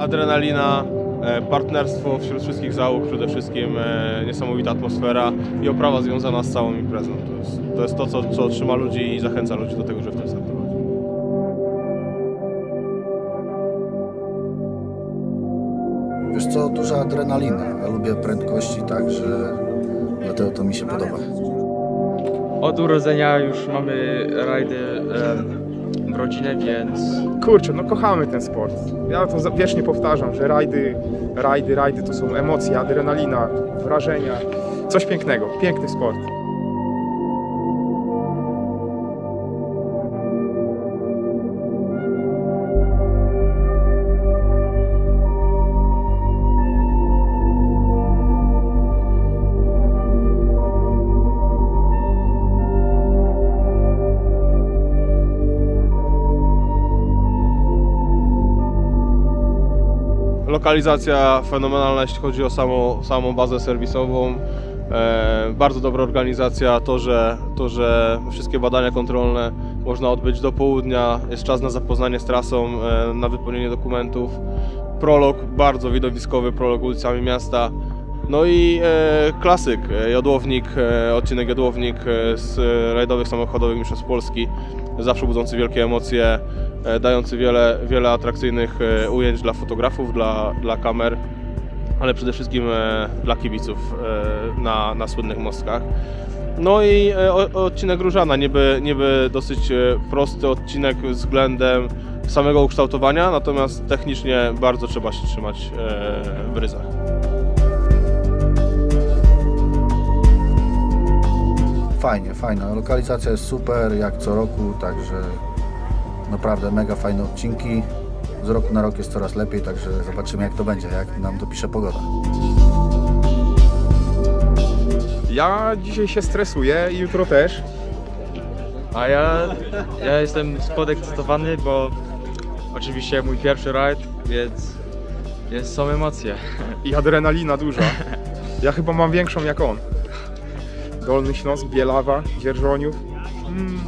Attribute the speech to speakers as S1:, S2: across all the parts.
S1: adrenalina, e, partnerstwo wśród wszystkich załóg przede wszystkim, e, niesamowita atmosfera i oprawa związana z całą imprezą. To jest to, jest to co, co trzyma ludzi i zachęca ludzi do tego, żeby w tym startować.
S2: Wiesz co, duża adrenalina. Ja lubię prędkości, także dlatego to mi się podoba.
S3: Od urodzenia już mamy rajdy rodzinę, więc
S4: Kurczę, no kochamy ten sport. Ja to za- wiecznie powtarzam, że rajdy, rajdy, rajdy to są emocje, adrenalina, wrażenia. Coś pięknego, piękny sport.
S1: Lokalizacja fenomenalna, jeśli chodzi o samą, samą bazę serwisową. E, bardzo dobra organizacja, to że, to, że wszystkie badania kontrolne można odbyć do południa, jest czas na zapoznanie z trasą, e, na wypełnienie dokumentów. Prolog, bardzo widowiskowy prolog ulicami miasta. No i e, klasyk, e, jodłownik, e, odcinek jodłownik e, z rajdowych samochodowych Mistrzostw Polski, zawsze budzący wielkie emocje, e, dający wiele, wiele atrakcyjnych e, ujęć dla fotografów, dla, dla kamer, ale przede wszystkim e, dla kibiców na, na słynnych mostkach. No i odcinek Różana, niby, niby dosyć prosty odcinek względem samego ukształtowania, natomiast technicznie bardzo trzeba się trzymać w ryzach.
S2: Fajnie, fajna. Lokalizacja jest super, jak co roku, także naprawdę mega fajne odcinki. Z roku na rok jest coraz lepiej, także zobaczymy jak to będzie, jak nam dopisze pogoda.
S4: Ja dzisiaj się stresuję i jutro też.
S3: a ja, ja jestem podekscytowany, bo oczywiście mój pierwszy rajd, więc, więc są emocje.
S4: I adrenalina duża. Ja chyba mam większą jak on. Dolny Śląsk, Bielawa, Dzierżoniów. Mm,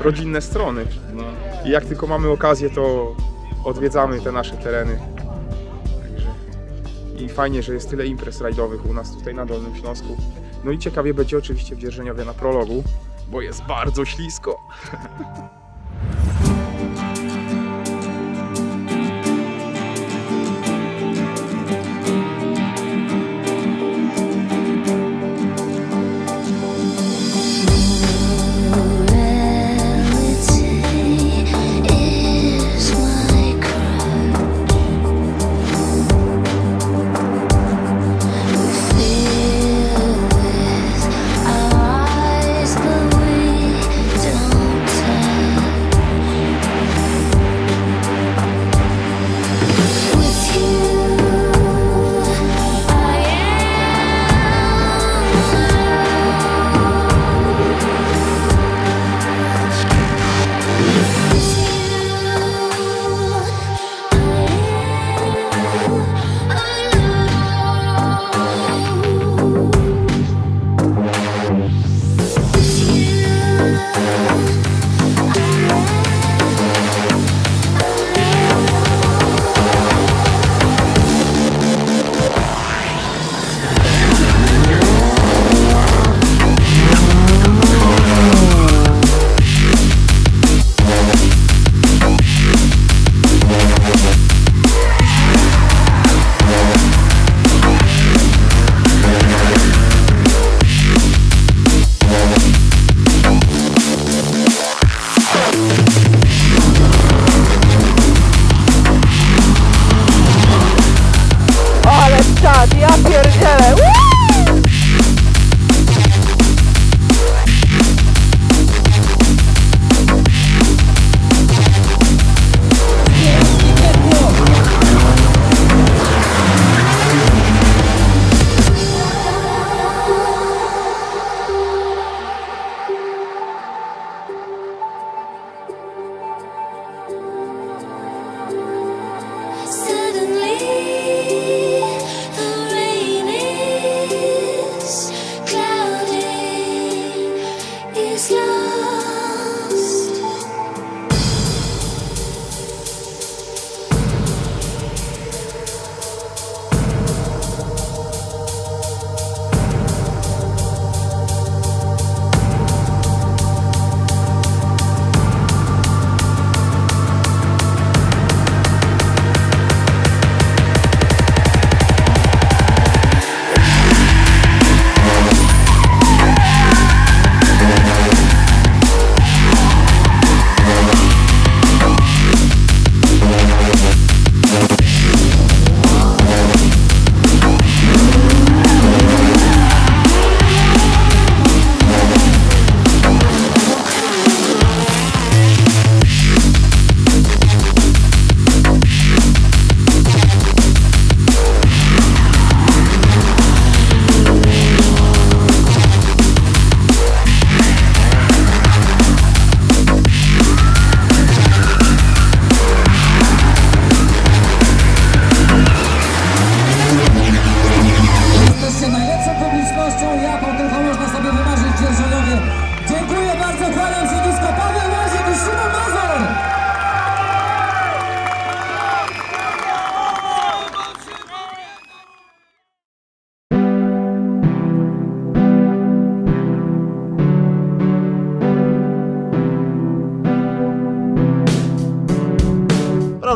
S4: rodzinne strony.
S3: No.
S4: I jak tylko mamy okazję, to odwiedzamy te nasze tereny. Także i fajnie, że jest tyle imprez rajdowych u nas tutaj na Dolnym Śląsku. No i ciekawie będzie oczywiście w Dzierżoniowie na prologu, bo jest bardzo ślisko.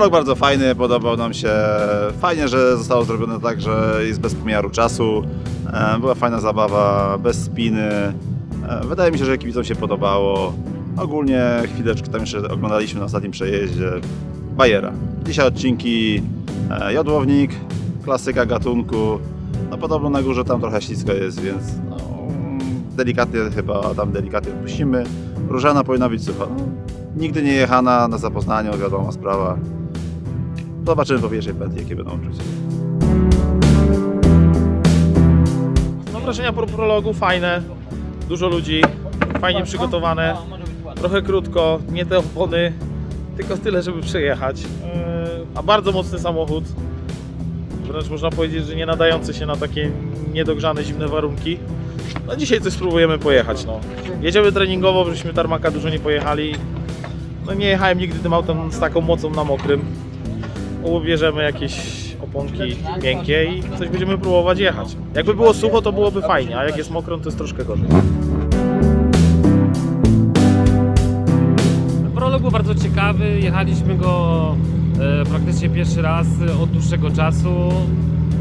S5: Prolog bardzo fajny, podobał nam się. Fajnie, że zostało zrobione tak, że jest bez pomiaru czasu. E, Była fajna zabawa, bez spiny. E, Wydaje mi się, że kibicom się podobało. Ogólnie chwileczkę tam jeszcze oglądaliśmy na ostatnim przejeździe. Bajera. Dzisiaj odcinki e, Jodłownik, klasyka gatunku. No podobno na górze tam trochę ślisko jest, więc no, delikatnie chyba tam delikatnie odpuścimy. Różana powinna być sucha. No, nigdy nie jechana na zapoznaniu, wiadoma sprawa. Zobaczymy po pierwszej pętli, jakie będą uczucia.
S6: No wrażenia po prologu fajne, dużo ludzi, fajnie przygotowane, trochę krótko, nie te opony, tylko tyle, żeby przejechać. Yy, A bardzo mocny samochód, wręcz można powiedzieć, że nie nadający się na takie niedogrzane, zimne warunki. No dzisiaj coś spróbujemy pojechać. No. Jedziemy treningowo, żeśmy tarmaka dużo nie pojechali. No nie jechałem nigdy tym autem z taką mocą na mokrym. Ubierzemy jakieś oponki miękkie i coś będziemy próbować jechać. Jakby było sucho, to byłoby fajnie, a jak jest mokro, to jest troszkę gorzej.
S7: Prolog był bardzo ciekawy, jechaliśmy go e, praktycznie pierwszy raz od dłuższego czasu.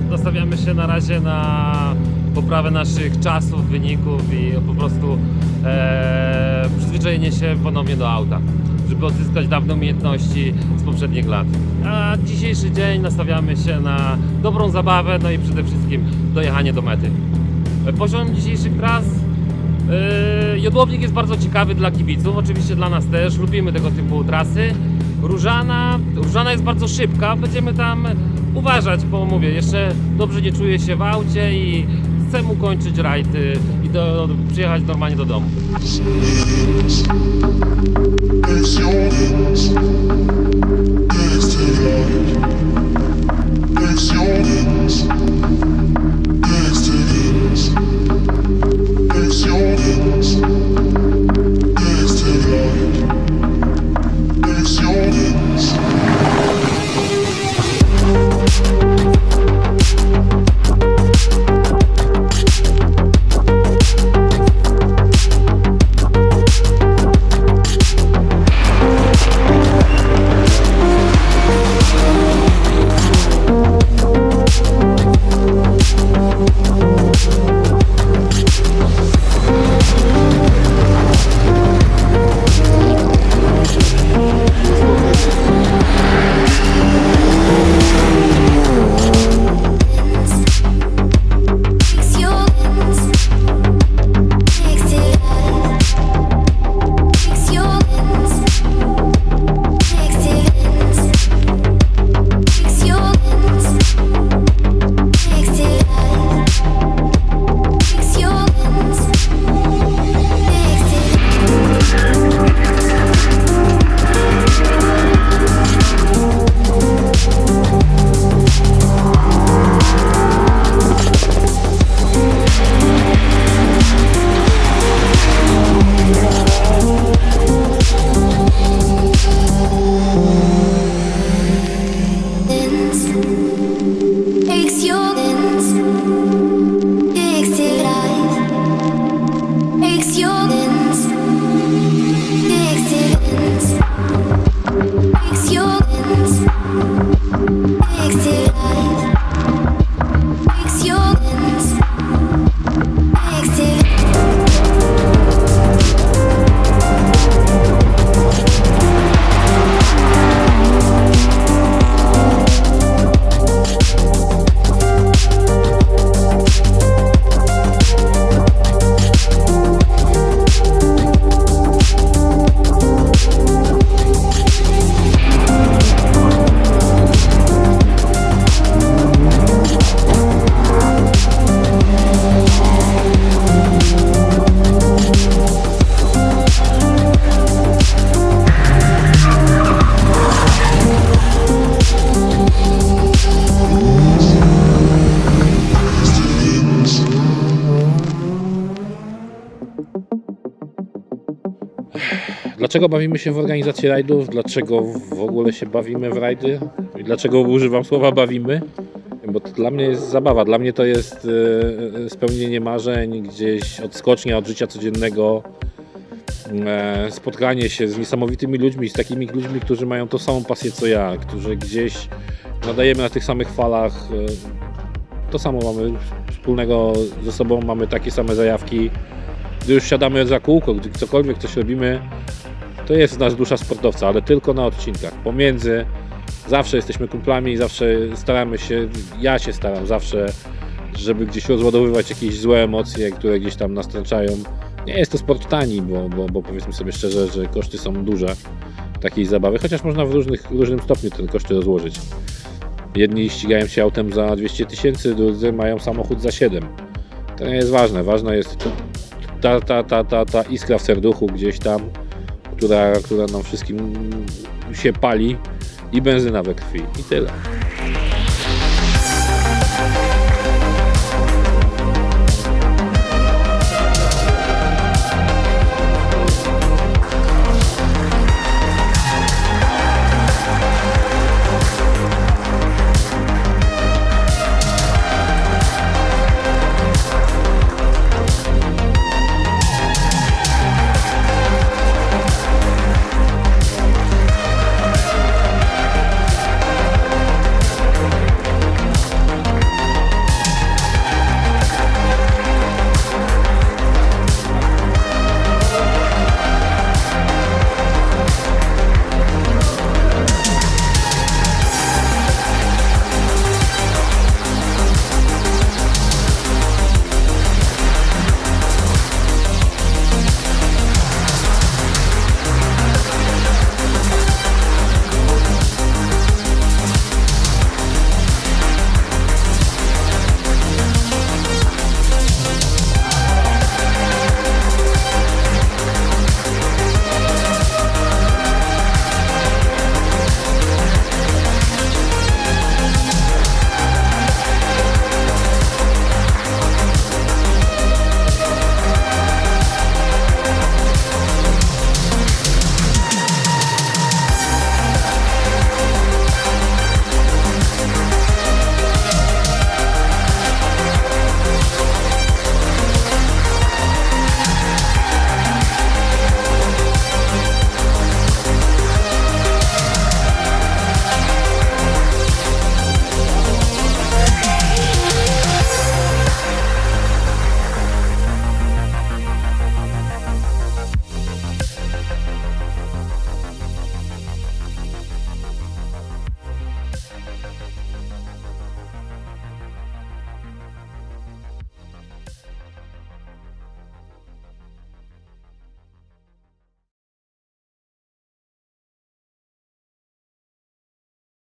S7: Nastawiamy się na razie na poprawę naszych czasów, wyników i po prostu e, przyzwyczajenie się ponownie do auta, żeby odzyskać dawne umiejętności z poprzednich lat. A dzisiejszy dzień nastawiamy się na dobrą zabawę, no i przede wszystkim dojechanie do mety. Poziom dzisiejszych tras Yy, Jodłownik jest bardzo ciekawy dla kibiców, oczywiście dla nas też, lubimy tego typu trasy. Różana, Różana jest bardzo szybka, będziemy tam uważać, bo mówię, jeszcze dobrze nie czuję się w aucie i chcę ukończyć rajd i do, przyjechać normalnie do domu.
S8: Thanks to the audience.
S9: Dlaczego bawimy się w organizacji rajdów? Dlaczego w ogóle się bawimy w rajdy? I dlaczego używam słowa bawimy? Bo to dla mnie jest zabawa. Dla mnie to jest e, e, spełnienie marzeń, gdzieś odskocznia od życia codziennego. e, spotkanie się z niesamowitymi ludźmi, z takimi ludźmi, którzy mają tą samą pasję co ja, którzy gdzieś nadajemy na tych samych falach. To samo mamy wspólnego ze sobą, mamy takie same zajawki. Gdy już siadamy za kółko, gdy cokolwiek coś robimy, to jest nasz dusza sportowca, ale tylko na odcinkach. Pomiędzy zawsze jesteśmy kumplami, zawsze staramy się, ja się staram zawsze, żeby gdzieś rozładowywać jakieś złe emocje, które gdzieś tam nastręczają. Nie jest to sport tani, bo, bo, bo powiedzmy sobie szczerze, że koszty są duże takiej zabawy, chociaż można w różnych, różnym stopniu te koszty rozłożyć. Jedni ścigają się autem za 200 tysięcy, drudzy mają samochód za 7. To nie jest ważne, ważna jest ta, ta, ta, ta, ta iskra w serduchu gdzieś tam, która, która nam wszystkim się pali i benzyna we krwi. I tyle.